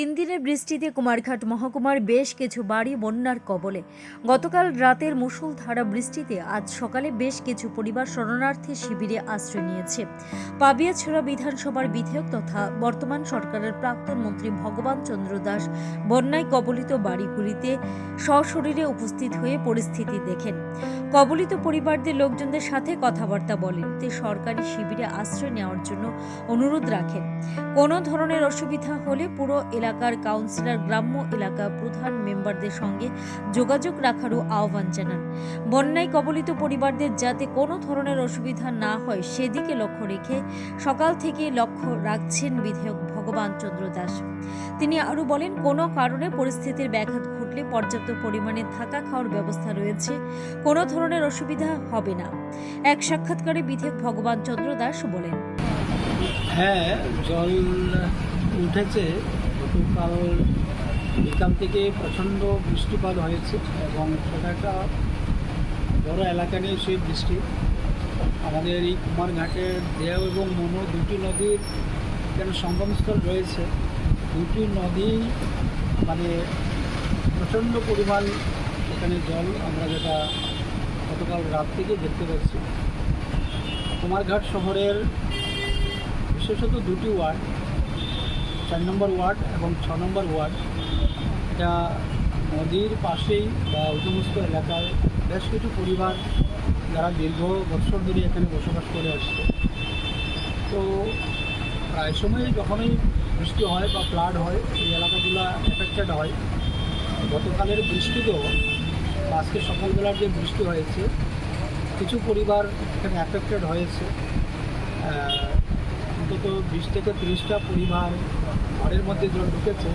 তিন দিনের বৃষ্টিতে কুমারঘাট মহকুমার বেশ কিছু বাড়ি বন্যার কবলে। গতকাল রাতের মুষলধারা বৃষ্টিতে আজ সকালে বেশ কিছু পরিবার শরণার্থী শিবিরে আশ্রয় নিয়েছে। পাবিয়াছড়া বিধানসভার বিধায়ক তথা বর্তমান সরকারের প্রাক্তন মন্ত্রী ভগবান চন্দ্র দাস বন্যায় কবলিত বাড়িগুলিতে সশরীরে উপস্থিত হয়ে পরিস্থিতি দেখেন। কবলিত পরিবারদের লোকজনদের সাথে কথাবার্তা বলেন। তে সরকারি শিবিরে আশ্রয় নেওয়ার জন্য অনুরোধ রাখেন। কোনো ধরনের অসুবিধা হলে পুরো এলাকার কাউন্সিলর গ্রাম্য এলাকা প্রধান মেম্বারদের সঙ্গে যোগাযোগ রাখারও আহ্বান জানান। বন্যায় কবলিত পরিবারদের যাতে কোনো ধরনের অসুবিধা না হয়, সেদিকে লক্ষ্য রেখে সকাল থেকে লক্ষ্য রাখছেন বিধায়ক ভগবান চন্দ্র দাস। তিনি আরও বলেন, কোনো কারণে পরিস্থিতির ব্যাঘাত ঘটলে পর্যাপ্ত পরিমাণে থাকা খাওয়ার ব্যবস্থা রয়েছে, কোনো ধরনের অসুবিধা হবে না। এক সাক্ষাৎকারে বিধায়ক ভগবান চন্দ্র দাস বলেন। হ্যাঁ জল উঠেছে। গতকাল বিকাল থেকে প্রচণ্ড বৃষ্টিপাত হয়েছে এবং সেটা একটা বড় এলাকা নিয়ে সেই বৃষ্টি। আমাদের এই কুমারঘাটের দেও এবং মনো দুটি নদীর এখানে সঙ্গমস্থল রয়েছে। দুটি নদী মানে প্রচণ্ড পরিমাণ এখানে জল আমরা যেটা গতকাল রাত থেকে দেখতে পাচ্ছি। কুমারঘাট শহরের বিশেষত দুটি ওয়ার্ড চার নম্বর ওয়ার্ড এবং ছ নম্বর ওয়ার্ড, এটা নদীর পাশেই বা সমস্ত এলাকায় বেশ কিছু পরিবার যারা দীর্ঘ বছর ধরে এখানে বসবাস করে আসছে। তো প্রায় সময় যখনই বৃষ্টি হয় বা ফ্লাড হয়, এই এলাকাগুলো এফেক্টেড হয়। গতকালের বৃষ্টিতেও আজকে সকালবেলার যে বৃষ্টি হয়েছে, কিছু পরিবার এখানে অ্যাফেক্টেড হয়েছে। অন্তত বিশ থেকে তিরিশটা পরিবার ঘরের মধ্যে জল ঢুকেছে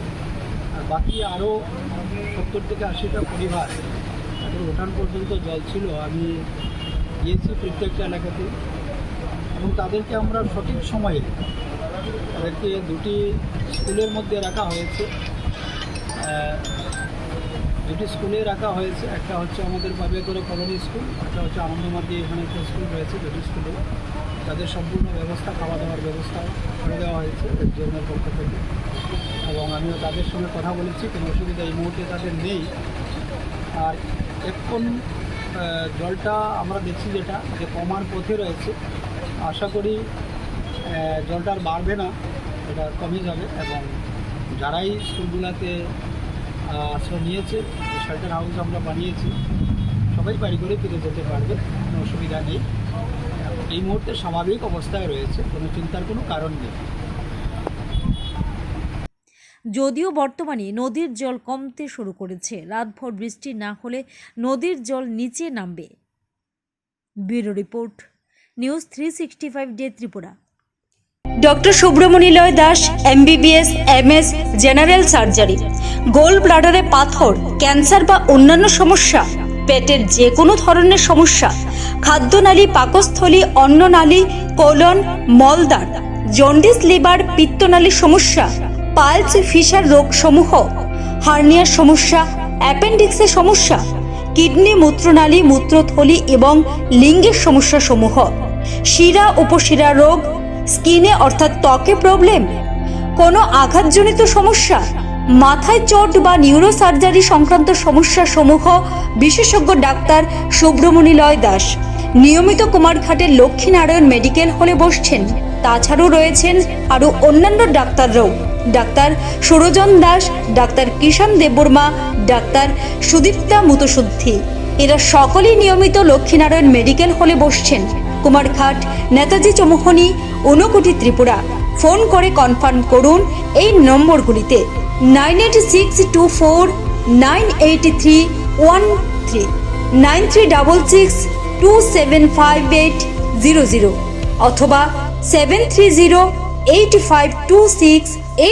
আর বাকি আরও সত্তর থেকে আশিটা পরিবার তাদের ওঠান পর্যন্ত জল ছিল। আমি গিয়েছি প্রত্যেকটা এলাকাতে। এবং তাদেরকে আমরা সঠিক সময়ে তাদেরকে দুটি স্কুলের মধ্যে রাখা হয়েছে। দুটি স্কুলে রাখা হয়েছে। একটা হচ্ছে আমাদের বাবে করে কলোনি স্কুল, একটা হচ্ছে আনন্দমার্দি এখানে একটা স্কুল রয়েছে দুটি স্কুলে। তাদের সম্পূর্ণ ব্যবস্থা খাওয়া দাওয়ার ব্যবস্থা করে দেওয়া হয়েছে জেনারেল পক্ষ থেকে। এবং আমিও তাদের সঙ্গে কথা বলেছি, কোনো অসুবিধা এই মুহূর্তে তাদের নেই। আর এখন জলটা আমরা দেখছি যেটা, যে কমার পথে রয়েছে। আশা করি জলটা আর বাড়বে না, এটা কমে যাবে। এবং যারাই স্কুলগুলোতে আশ্রয় নিয়েছে। শেল্টার হাউস আমরা বানিয়েছি। সবাই বাড়ি করে ফিরে যেতে পারবে, কোনো অসুবিধা নেই। এই মুহূর্তে স্বাভাবিক অবস্থায় রয়েছে, কোনো চিন্তার কোনো কারণ নেই। যদিও বর্তমানে নদীর জল কমতে শুরু করেছে, রাতভর বৃষ্টি না হলে নদীর জল নিচে নামবে। Bureau report, news three sixty five day Tripura. Doctor সুব্রমণিলয় Das, MBBS, MS, general surgery. গোল ব্লাডারে পাথর, ক্যান্সার বা অন্যান্য সমস্যা, পেটের যে কোনো ধরনের সমস্যা, খাদ্যনালী, পাকস্থলী, অন্ননালী, কোলন মলদার জন্ডিস, লিভার পিত্তনালীর সমস্যা, পালস, ফিশার রোগ সমূহ হার্নিয়ার সমস্যা, অ্যাপেন্ডিক্সের সমস্যা, কিডনি মূত্রনালী, মূত্রথলি এবং লিঙ্গের সমস্যা সমূহ শিরা, উপশিরা রোগ স্কিনে অর্থাৎ ত্বকে প্রবলেম কোনো আঘাতজনিত সমস্যা, মাথায় চোট বা নিউরো সার্জারি সংক্রান্ত সমস্যা সমূহ, বিশেষজ্ঞ ডাক্তার সুব্রমণিলয় দাস, নিয়মিত কুমারঘাটের লক্ষ্মীনারায়ণ মেডিকেল হলে বসছেন। তাছাড়াও রয়েছেন আরও অন্যান্য ডাক্তাররাও, doctor Surjan Das, doctor Kishan Debbarma, doctor Sudipta মুতশুদ্ধি এরা সকলেই নিয়মিত লক্ষ্মীনারায়ণ মেডিকেল হলে বসছেন। কুমারঘাট নেতাজি চৌমুহনী, ঊনকোটি ত্রিপুরা। ফোন করে কনফার্ম করুন এই নম্বরগুলিতে nine eight six two four, nine eight three one three, nine three double six two seven five eight zero zero অথবা seven three zero eight five two six